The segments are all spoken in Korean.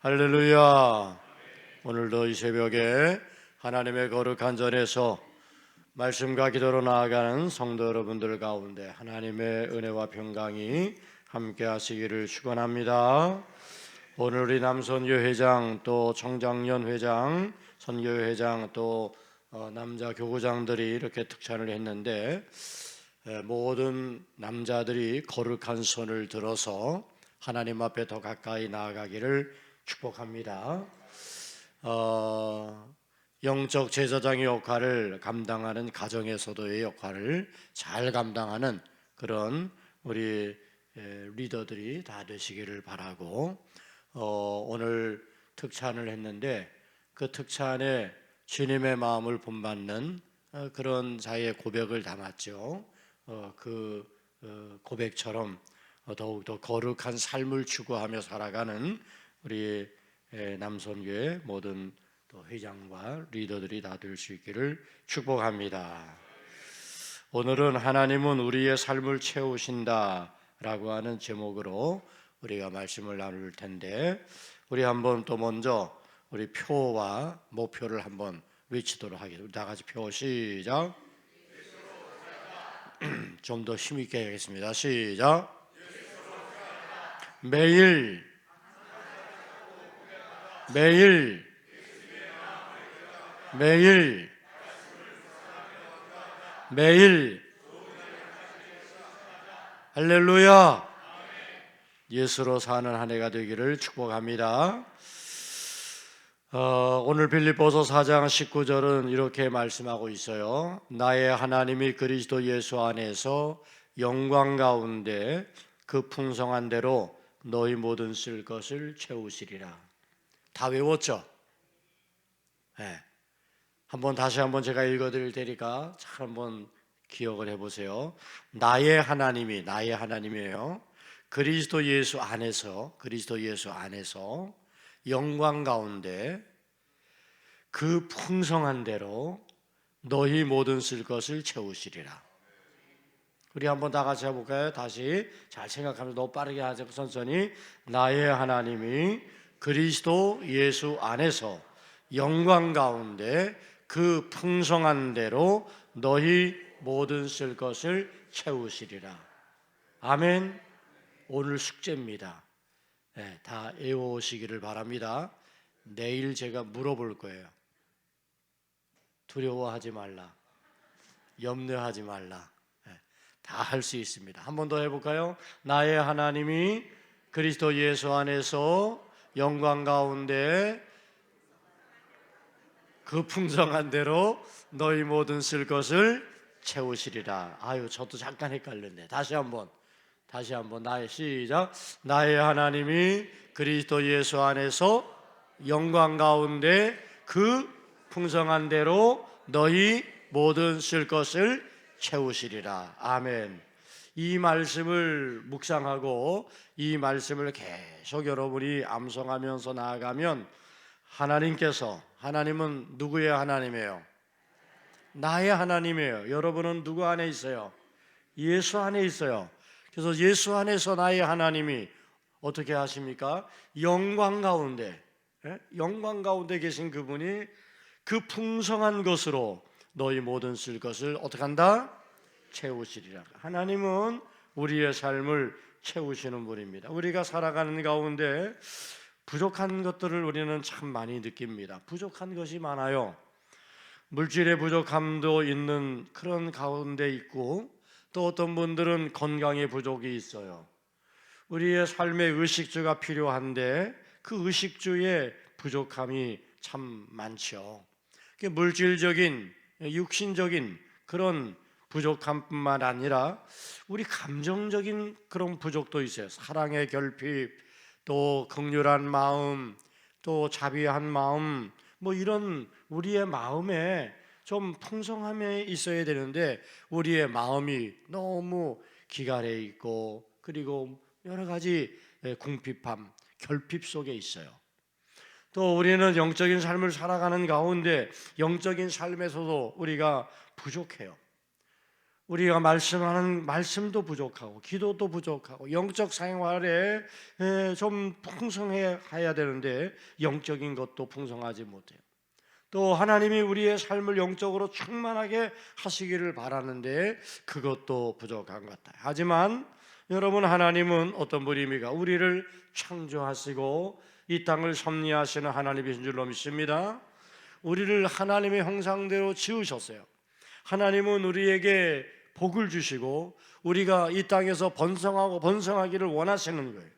할렐루야. 오늘도 이 새벽에 하나님의 거룩한 전에서 말씀과 기도로 나아가는 성도 여러분들 가운데 하나님의 은혜와 평강이 함께 하시기를 축원합니다. 오늘 우리 남선교 회장 또 청장년 회장, 선교 회장 또 어, 남자 교구장들이 이렇게 특찬을 했는데 에, 모든 남자들이 거룩한 손을 들어서 하나님 앞에 더 가까이 나아가기를 축복합니다. 어, 영적 제사장의 역할을 감당하는 가정에서도의 역할을 잘 감당하는 그런 우리 에, 리더들이 다 되시기를 바라고 어, 오늘 특찬을 했는데 그 특찬에 주님의 마음을 본받는 어, 그런 자의 고백을 담았죠. 어, 그 어, 고백처럼 어, 더욱더 거룩한 삶을 추구하며 살아가는 우리 에, 남선교회 모든 또 회장과 리더들이 다 될 수 있기를 축복합니다. 오늘은 하나님은 우리의 삶을 채우신다라고 하는 제목으로 우리가 말씀을 나눌 텐데 우리 한번 또 먼저 우리 표와 목표를 한번 외치도록 하겠습니다. 다 같이 표 시작. 좀 더 힘있게 하겠습니다. 시작. 매일 매일 매일 매일 할렐루야 예수로 사는 한 해가 되기를 축복합니다. 어, 오늘 빌립보서 4장 19절은 이렇게 말씀하고 있어요. 나의 하나님이 그리스도 예수 안에서 영광 가운데 그 풍성한 대로 너희 모든 쓸 것을 채우시리라. 다 외웠죠? 네. 한번 다시 한번 제가 읽어드릴 테니까 잘 한번 기억을 해보세요. 나의 하나님이 나의 하나님이에요. 그리스도 예수 안에서 그리스도 예수 안에서 영광 가운데 그 풍성한 대로 너희 모든 쓸 것을 채우시리라. 우리 한번 다 같이 해볼까요? 다시 잘 생각하면서 너무 빠르게 고 천천히 나의 하나님이 그리스도 예수 안에서 영광 가운데 그 풍성한 대로 너희 모든 쓸 것을 채우시리라. 아멘. 오늘 숙제입니다. 네, 다 외워오시기를 바랍니다. 내일 제가 물어볼 거예요. 두려워하지 말라. 염려하지 말라. 다할 수 있습니다. 한 번 더 해볼까요? 나의 하나님이 그리스도 예수 안에서 영광 가운데 그 풍성한 대로 너희 모든 쓸 것을 채우시리라. 아유, 저도 잠깐 헷갈렸네. 다시 한번. 다시 한번 나의 시작. 나의 하나님이 그리스도 예수 안에서 영광 가운데 그 풍성한 대로 너희 모든 쓸 것을 채우시리라. 아멘. 이 말씀을 묵상하고 이 말씀을 계속 여러분이 암송하면서 나아가면 하나님께서 하나님은 누구의 하나님이에요? 나의 하나님이에요. 여러분은 누구 안에 있어요? 예수 안에 있어요. 그래서 예수 안에서 나의 하나님이 어떻게 하십니까? 영광 가운데, 예? 영광 가운데 계신 그분이 그 풍성한 것으로 너희 모든 쓸 것을 어떻게 한다? 채우시리라. 하나님은 우리의 삶을 채우시는 분입니다. 우리가 살아가는 가운데 부족한 것들을 우리는 참 많이 느낍니다. 부족한 것이 많아요. 물질의 부족함도 있는 그런 가운데 있고 또 어떤 분들은 건강의 부족이 있어요. 우리의 삶의 의식주가 필요한데 그 의식주의 부족함이 참 많죠. 물질적인 육신적인 그런 부족함뿐만 아니라 우리 감정적인 그런 부족도 있어요. 사랑의 결핍, 또 극률한 마음, 또 자비한 마음, 뭐 이런 우리의 마음에 좀 풍성함이 있어야 되는데 우리의 마음이 너무 기갈해 있고 그리고 여러 가지 궁핍함, 결핍 속에 있어요. 또 우리는 영적인 삶을 살아가는 가운데 영적인 삶에서도 우리가 부족해요. 우리가 말씀하는 말씀도 부족하고 기도도 부족하고 영적 생활에 에, 좀 풍성해야 되는데 영적인 것도 풍성하지 못해요. 또 하나님이 우리의 삶을 영적으로 충만하게 하시기를 바라는데 그것도 부족한 것 같아요. 하지만 여러분 하나님은 어떤 분입니까? 우리를 창조하시고 이 땅을 섭리하시는 하나님이신 줄로 믿습니다. 우리를 하나님의 형상대로 지으셨어요. 하나님은 우리에게 복을 주시고 우리가 이 땅에서 번성하고 번성하기를 원하시는 거예요.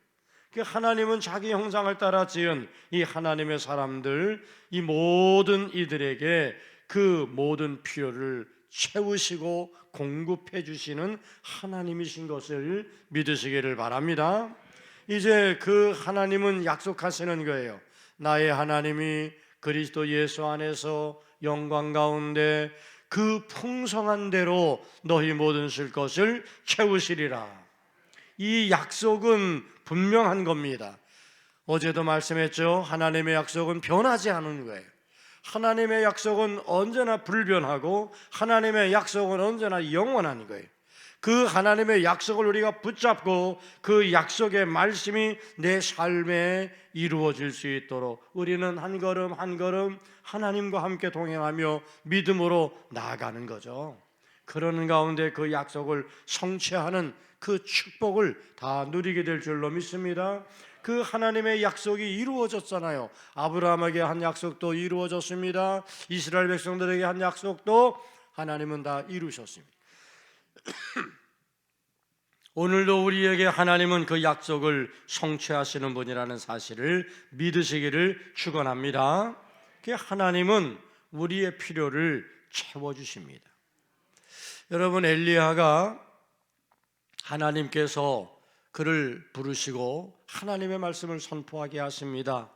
그 하나님은 자기 형상을 따라 지은 이 하나님의 사람들 이 모든 이들에게 그 모든 필요를 채우시고 공급해 주시는 하나님이신 것을 믿으시기를 바랍니다. 이제 그 하나님은 약속하시는 거예요. 나의 하나님이 그리스도 예수 안에서 영광 가운데 그 풍성한 대로 너희 모든 쓸 것을 채우시리라. 이 약속은 분명한 겁니다. 어제도 말씀했죠. 하나님의 약속은 변하지 않은 거예요. 하나님의 약속은 언제나 불변하고 하나님의 약속은 언제나 영원한 거예요. 그 하나님의 약속을 우리가 붙잡고 그 약속의 말씀이 내 삶에 이루어질 수 있도록 우리는 한 걸음 한 걸음 하나님과 함께 동행하며 믿음으로 나아가는 거죠. 그러는 가운데 그 약속을 성취하는 그 축복을 다 누리게 될 줄로 믿습니다. 그 하나님의 약속이 이루어졌잖아요. 아브라함에게 한 약속도 이루어졌습니다. 이스라엘 백성들에게 한 약속도 하나님은 다 이루셨습니다. 오늘도 우리에게 하나님은 그 약속을 성취하시는 분이라는 사실을 믿으시기를 축원합니다. 그 하나님은 우리의 필요를 채워 주십니다. 여러분 엘리야가 하나님께서 그를 부르시고 하나님의 말씀을 선포하게 하십니다.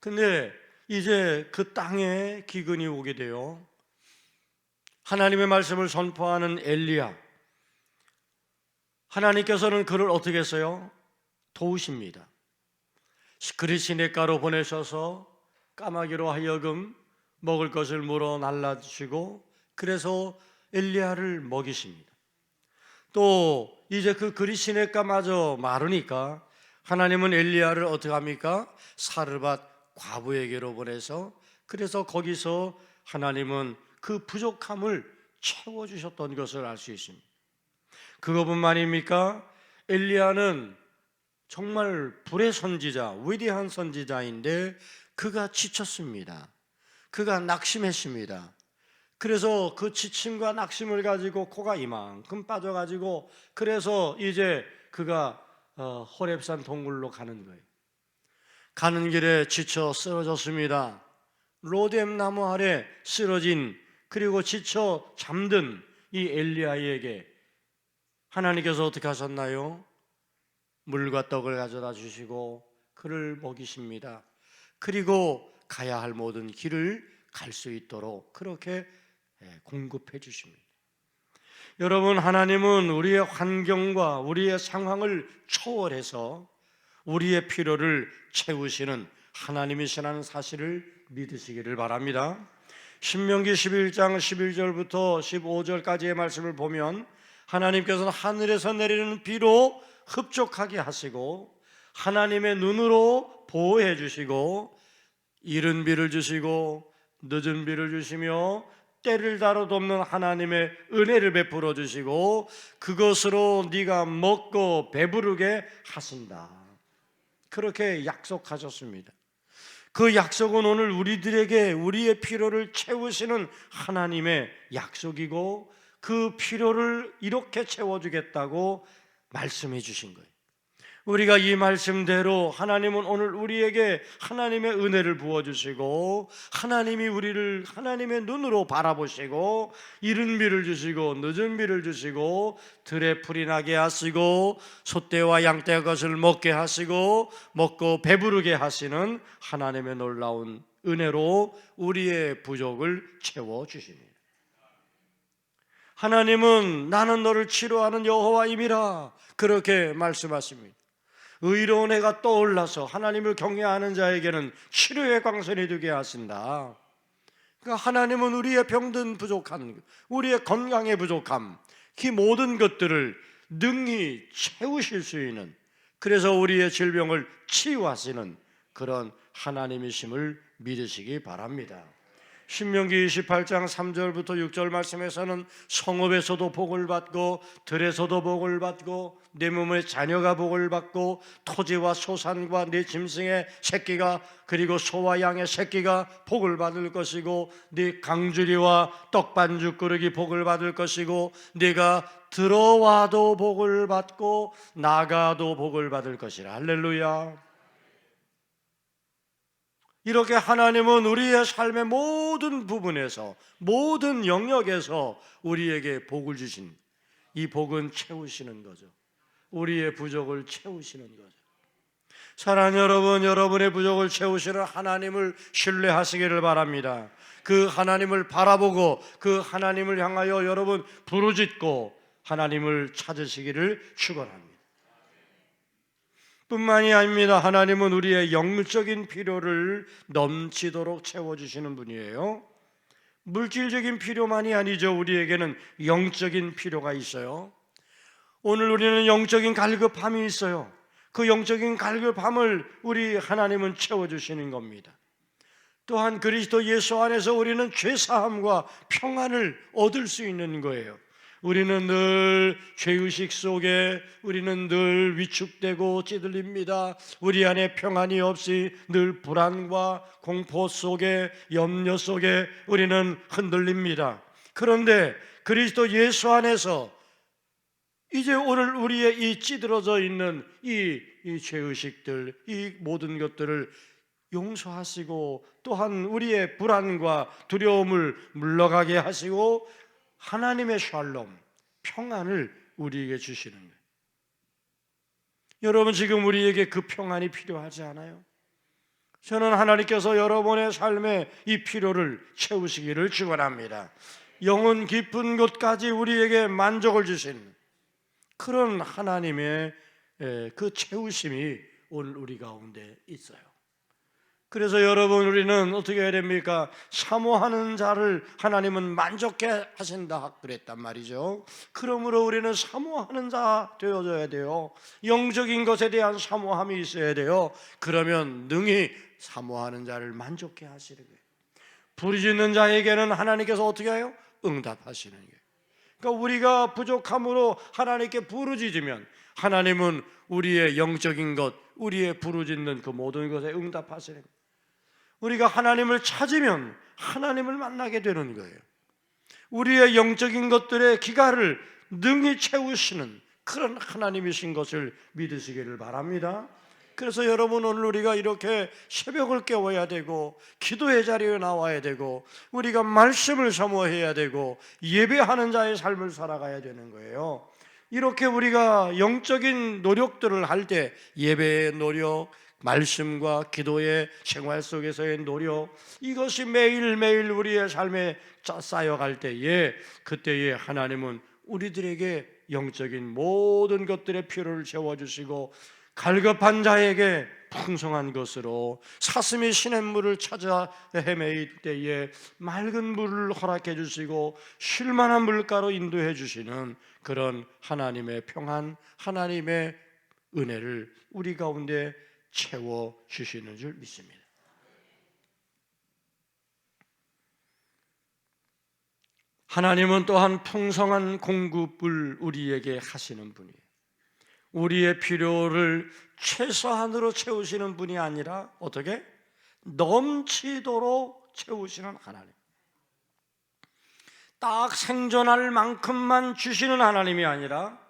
근데 이제 그 땅에 기근이 오게 돼요. 하나님의 말씀을 선포하는 엘리야. 하나님께서는 그를 어떻게 했어요? 도우십니다. 그리 시냇가로 보내셔서 까마귀로 하여금 먹을 것을 물어 날라주시고 그래서 엘리야를 먹이십니다. 또 이제 그 그리 시냇가마저 마르니까 하나님은 엘리야를 어떻게 합니까? 사르밧 과부에게로 보내서 그래서 거기서 하나님은 그 부족함을 채워 주셨던 것을 알 수 있습니다. 그것뿐만입니까? 엘리야는 정말 불의 선지자, 위대한 선지자인데 그가 지쳤습니다. 그가 낙심했습니다. 그래서 그 지침과 낙심을 가지고 코가 이만큼 빠져가지고 그래서 이제 그가 어, 호랩산 동굴로 가는 거예요. 가는 길에 지쳐 쓰러졌습니다. 로뎀 나무 아래 쓰러진 그리고 지쳐 잠든 이 엘리야에게 하나님께서 어떻게 하셨나요? 물과 떡을 가져다 주시고 그를 먹이십니다. 그리고 가야 할 모든 길을 갈 수 있도록 그렇게 예, 공급해 주십니다. 여러분 하나님은 우리의 환경과 우리의 상황을 초월해서 우리의 필요를 채우시는 하나님이시라는 사실을 믿으시기를 바랍니다. 신명기 11장 11절부터 15절까지의 말씀을 보면 하나님께서는 하늘에서 내리는 비로 흡족하게 하시고 하나님의 눈으로 보호해 주시고 이른 비를 주시고 늦은 비를 주시며 때를 다뤄도 없는 하나님의 은혜를 베풀어 주시고 그것으로 네가 먹고 배부르게 하신다. 그렇게 약속하셨습니다. 그 약속은 오늘 우리들에게 우리의 필요를 채우시는 하나님의 약속이고 그 필요를 이렇게 채워주겠다고 말씀해 주신 거예요. 우리가 이 말씀대로 하나님은 오늘 우리에게 하나님의 은혜를 부어주시고 하나님이 우리를 하나님의 눈으로 바라보시고 이른 비를 주시고 늦은 비를 주시고 들에 풀이 나게 하시고 소떼와 양떼 것을 먹게 하시고 먹고 배부르게 하시는 하나님의 놀라운 은혜로 우리의 부족을 채워 주십니다. 하나님은 나는 너를 치료하는 여호와임이라 그렇게 말씀하십니다. 의로운 해가 떠올라서 하나님을 경외하는 자에게는 치료의 광선이 되게 하신다. 그러니까 하나님은 우리의 병든 부족함, 우리의 건강의 부족함, 그 모든 것들을 능히 채우실 수 있는 그래서 우리의 질병을 치유하시는 그런 하나님이심을 믿으시기 바랍니다. 신명기 28장 3절부터 6절 말씀에서는 성읍에서도 복을 받고 들에서도 복을 받고 내 몸의 자녀가 복을 받고 토지와 소산과 내 짐승의 새끼가 그리고 소와 양의 새끼가 복을 받을 것이고 네 강주리와 떡반죽 그릇이 복을 받을 것이고 네가 들어와도 복을 받고 나가도 복을 받을 것이라 할렐루야. 이렇게 하나님은 우리의 삶의 모든 부분에서 모든 영역에서 우리에게 복을 주신 이 복은 채우시는 거죠. 우리의 부족을 채우시는 거죠. 사랑하는 여러분, 여러분의 부족을 채우시는 하나님을 신뢰하시기를 바랍니다. 그 하나님을 바라보고 그 하나님을 향하여 여러분 부르짖고 하나님을 찾으시기를 축원합니다. 뿐만이 아닙니다. 하나님은 우리의 영적인 필요를 넘치도록 채워주시는 분이에요. 물질적인 필요만이 아니죠. 우리에게는 영적인 필요가 있어요. 오늘 우리는 영적인 갈급함이 있어요. 그 영적인 갈급함을 우리 하나님은 채워주시는 겁니다. 또한 그리스도 예수 안에서 우리는 죄사함과 평안을 얻을 수 있는 거예요. 우리는 늘 죄의식 속에 우리는 늘 위축되고 찌들립니다. 우리 안에 평안이 없이 늘 불안과 공포 속에 염려 속에 우리는 흔들립니다. 그런데 그리스도 예수 안에서 이제 오늘 우리의 이 찌들어져 있는 이, 이 죄의식들, 이 모든 것들을 용서하시고 또한 우리의 불안과 두려움을 물러가게 하시고 하나님의 샬롬, 평안을 우리에게 주시는 거예요. 여러분 지금 우리에게 그 평안이 필요하지 않아요? 저는 하나님께서 여러분의 삶에 이 필요를 채우시기를 축원합니다. 영혼 깊은 곳까지 우리에게 만족을 주신 그런 하나님의 에, 그 채우심이 오늘 우리 가운데 있어요. 그래서 여러분 우리는 어떻게 해야 됩니까? 사모하는 자를 하나님은 만족해 하신다 그랬단 말이죠. 그러므로 우리는 사모하는 자 되어져야 돼요. 영적인 것에 대한 사모함이 있어야 돼요. 그러면 능히 사모하는 자를 만족해 하시는 거예요. 부르짖는 자에게는 하나님께서 어떻게 해요? 응답하시는 거예요. 그러니까 우리가 부족함으로 하나님께 부르짖으면 하나님은 우리의 영적인 것, 우리의 부르짖는 그 모든 것에 응답하시는 거예요. 우리가 하나님을 찾으면 하나님을 만나게 되는 거예요. 우리의 영적인 것들의 기가를 능히 채우시는 그런 하나님이신 것을 믿으시기를 바랍니다. 그래서 여러분 오늘 우리가 이렇게 새벽을 깨워야 되고 기도의 자리에 나와야 되고 우리가 말씀을 사모해야 되고 예배하는 자의 삶을 살아가야 되는 거예요. 이렇게 우리가 영적인 노력들을 할 때 예배의 노력, 말씀과 기도의 생활 속에서의 노력 이것이 매일매일 우리의 삶에 쌓여갈 때에 그때에 하나님은 우리들에게 영적인 모든 것들의 필요를 채워주시고 갈급한 자에게 풍성한 것으로 사슴이 시냇물을 찾아 헤매일 때에 맑은 물을 허락해 주시고 쉴만한 물가로 인도해 주시는 그런 하나님의 평안, 하나님의 은혜를 우리 가운데 채워 주시는 줄 믿습니다. 하나님은 또한 풍성한 공급을 우리에게 하시는 분이에요. 우리의 필요를 최소한으로 채우시는 분이 아니라 어떻게 넘치도록 채우시는 하나님. 딱 생존할 만큼만 주시는 하나님이 아니라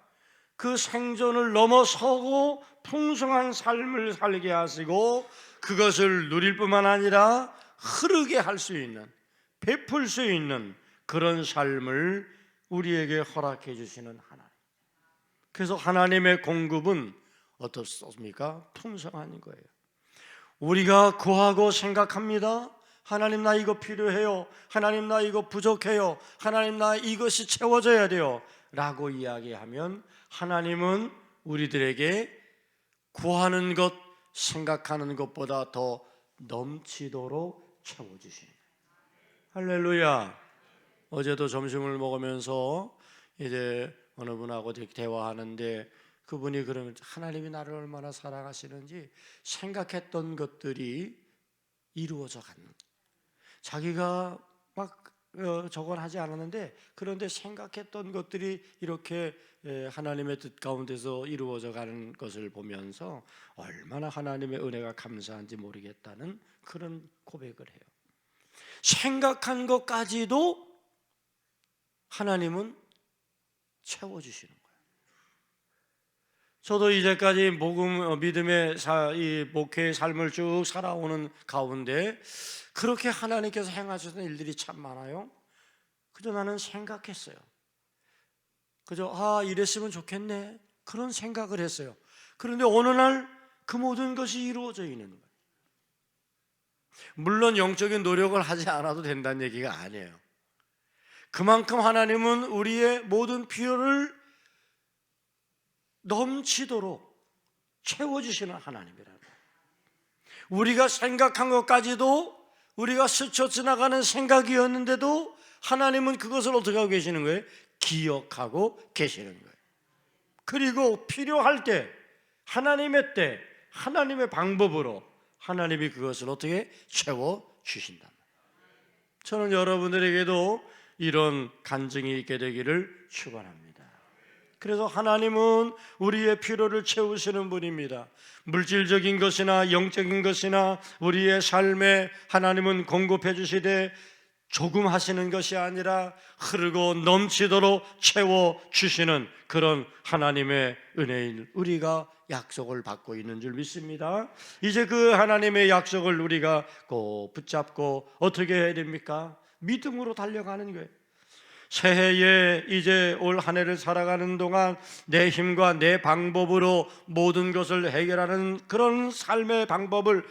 그 생존을 넘어서고 풍성한 삶을 살게 하시고 그것을 누릴 뿐만 아니라 흐르게 할 수 있는 베풀 수 있는 그런 삶을 우리에게 허락해 주시는 하나님. 그래서 하나님의 공급은 어떻습니까? 풍성한 거예요. 우리가 구하고 생각합니다. 하나님 나 이거 필요해요. 하나님 나 이거 부족해요. 하나님 나 이것이 채워져야 돼요. 라고 이야기하면 하나님은 우리들에게 구하는 것, 생각하는 것보다 더 넘치도록 채워주시는 할렐루야. 어제도 점심을 먹으면서 이제 어느 분하고 대화하는데 그분이 그러면 하나님이 나를 얼마나 사랑하시는지 생각했던 것들이 이루어져 가는 자기가 막 어, 저건 하지 않았는데 그런데 생각했던 것들이 이렇게 에, 하나님의 뜻 가운데서 이루어져 가는 것을 보면서 얼마나 하나님의 은혜가 감사한지 모르겠다는 그런 고백을 해요. 생각한 것까지도 하나님은 채워주시는. 저도 이제까지 복음 어, 믿음의 사, 이 목회의 삶을 쭉 살아오는 가운데 그렇게 하나님께서 행하셨던 일들이 참 많아요. 그저 나는 생각했어요. 그저 아 이랬으면 좋겠네 그런 생각을 했어요. 그런데 어느 날 그 모든 것이 이루어져 있는 거예요. 물론 영적인 노력을 하지 않아도 된다는 얘기가 아니에요. 그만큼 하나님은 우리의 모든 필요를 넘치도록 채워주시는 하나님이라고. 우리가 생각한 것까지도 우리가 스쳐 지나가는 생각이었는데도 하나님은 그것을 어떻게 하고 계시는 거예요? 기억하고 계시는 거예요. 그리고 필요할 때, 하나님의 때, 하나님의 방법으로 하나님이 그것을 어떻게 채워 주신다. 저는 여러분들에게도 이런 간증이 있게 되기를 축원합니다. 그래서 하나님은 우리의 필요를 채우시는 분입니다. 물질적인 것이나 영적인 것이나 우리의 삶에 하나님은 공급해 주시되 조금 하시는 것이 아니라 흐르고 넘치도록 채워 주시는 그런 하나님의 은혜인 우리가 약속을 받고 있는 줄 믿습니다. 이제 그 하나님의 약속을 우리가 꼭 붙잡고 어떻게 해야 됩니까? 믿음으로 달려가는 거예요. 새해에 이제 올 한 해를 살아가는 동안 내 힘과 내 방법으로 모든 것을 해결하는 그런 삶의 방법을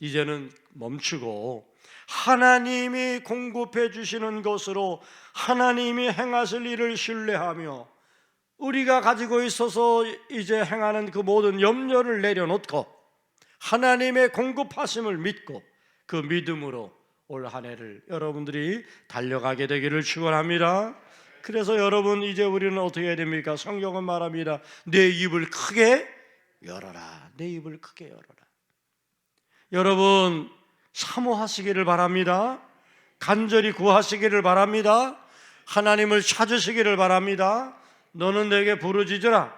이제는 멈추고 하나님이 공급해 주시는 것으로 하나님이 행하실 일을 신뢰하며 우리가 가지고 있어서 이제 행하는 그 모든 염려를 내려놓고 하나님의 공급하심을 믿고 그 믿음으로 올 한 해를 여러분들이 달려가게 되기를 축원합니다. 그래서 여러분 이제 우리는 어떻게 해야 됩니까? 성경은 말합니다. 내 입을 크게 열어라. 내 입을 크게 열어라. 여러분 사모하시기를 바랍니다. 간절히 구하시기를 바랍니다. 하나님을 찾으시기를 바랍니다. 너는 내게 부르짖으라.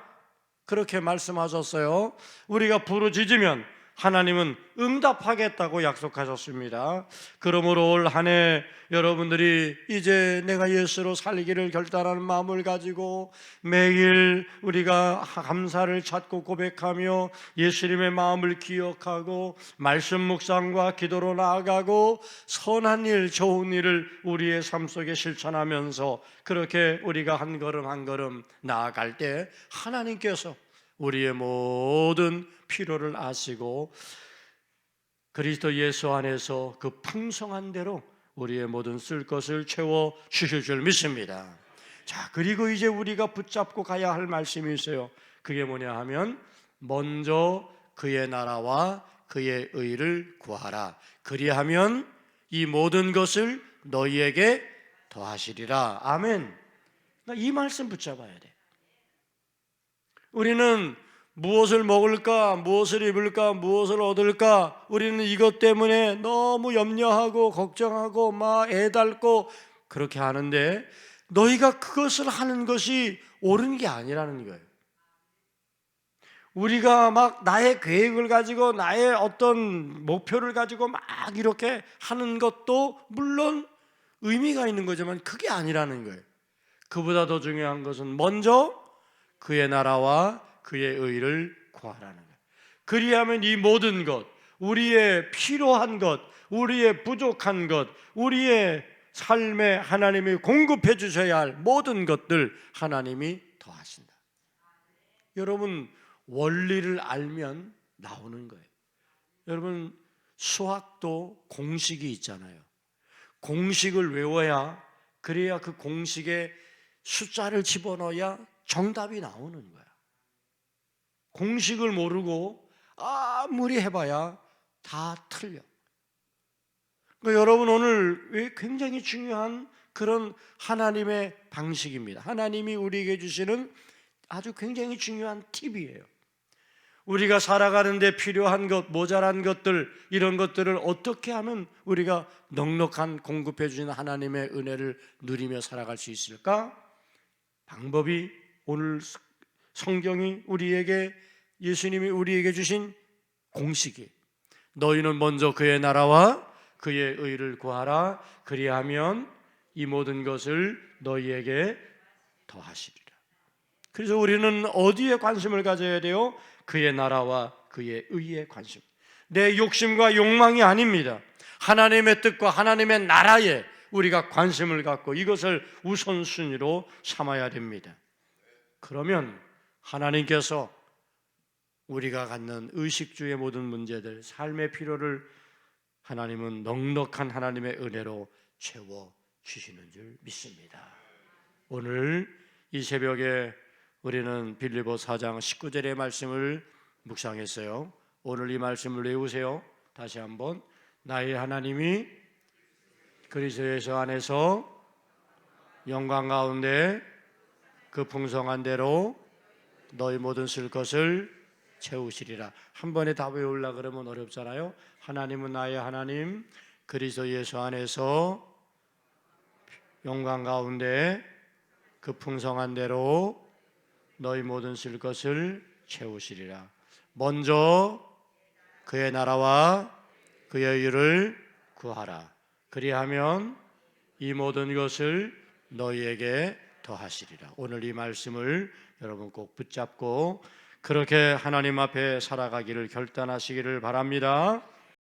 그렇게 말씀하셨어요. 우리가 부르짖으면 하나님은 응답하겠다고 약속하셨습니다. 그러므로 올 한 해 여러분들이 이제 내가 예수로 살기를 결단하는 마음을 가지고 매일 우리가 감사를 찾고 고백하며 예수님의 마음을 기억하고 말씀 묵상과 기도로 나아가고 선한 일, 좋은 일을 우리의 삶 속에 실천하면서 그렇게 우리가 한 걸음 한 걸음 나아갈 때 하나님께서 우리의 모든 필요를 아시고 그리스도 예수 안에서 그 풍성한 대로 우리의 모든 쓸 것을 채워 주실 줄 믿습니다. 자, 그리고 이제 우리가 붙잡고 가야 할 말씀이 있어요. 그게 뭐냐 하면 먼저 그의 나라와 그의 의를 구하라. 그리하면 이 모든 것을 너희에게 더하시리라. 아멘. 이 말씀 붙잡아야 돼. 우리는 무엇을 먹을까, 무엇을 입을까, 무엇을 얻을까, 우리는 이것 때문에 너무 염려하고 걱정하고 막 애달고 그렇게 하는데 너희가 그것을 하는 것이 옳은 게 아니라는 거예요. 우리가 막 나의 계획을 가지고 나의 어떤 목표를 가지고 막 이렇게 하는 것도 물론 의미가 있는 거지만 그게 아니라는 거예요. 그보다 더 중요한 것은 먼저 그의 나라와 그의 의를 구하라는 거예요. 그리하면 이 모든 것, 우리의 필요한 것, 우리의 부족한 것, 우리의 삶에 하나님이 공급해 주셔야 할 모든 것들 하나님이 더하신다. 여러분 원리를 알면 나오는 거예요. 여러분 수학도 공식이 있잖아요. 공식을 외워야 그래야 그 공식에 숫자를 집어넣어야 정답이 나오는 거야. 공식을 모르고 아무리 해봐야 다 틀려. 그러니까 여러분 오늘 왜 굉장히 중요한 그런 하나님의 방식입니다. 하나님이 우리에게 주시는 아주 굉장히 중요한 팁이에요. 우리가 살아가는데 필요한 것, 모자란 것들, 이런 것들을 어떻게 하면 우리가 넉넉한 공급해 주시는 하나님의 은혜를 누리며 살아갈 수 있을까? 방법이 오늘 성경이 우리에게 예수님이 우리에게 주신 공식이 너희는 먼저 그의 나라와 그의 의를 구하라 그리하면 이 모든 것을 너희에게 더하시리라. 그래서 우리는 어디에 관심을 가져야 돼요? 그의 나라와 그의 의에 관심. 내 욕심과 욕망이 아닙니다. 하나님의 뜻과 하나님의 나라에 우리가 관심을 갖고 이것을 우선순위로 삼아야 됩니다. 그러면 하나님께서 우리가 갖는 의식주의 모든 문제들, 삶의 필요를 하나님은 넉넉한 하나님의 은혜로 채워 주시는 줄 믿습니다. 오늘 이 새벽에 우리는 빌리보 4장 19절의 말씀을 묵상했어요. 오늘 이 말씀을 외우세요. 다시 한번 나의 하나님이 그리스도 예수 안에서 영광 가운데 그 풍성한 대로 너희 모든 쓸 것을 채우시리라. 한 번에 다 외우려 그러면 어렵잖아요. 하나님은 나의 하나님 그리스도 예수 안에서 영광 가운데 그 풍성한 대로 너희 모든 쓸 것을 채우시리라. 먼저 그의 나라와 그의 의를 구하라. 그리하면 이 모든 것을 너희에게 더하시리라. 오늘 이 말씀을 여러분 꼭 붙잡고 그렇게 하나님 앞에 살아가기를 결단하시기를 바랍니다.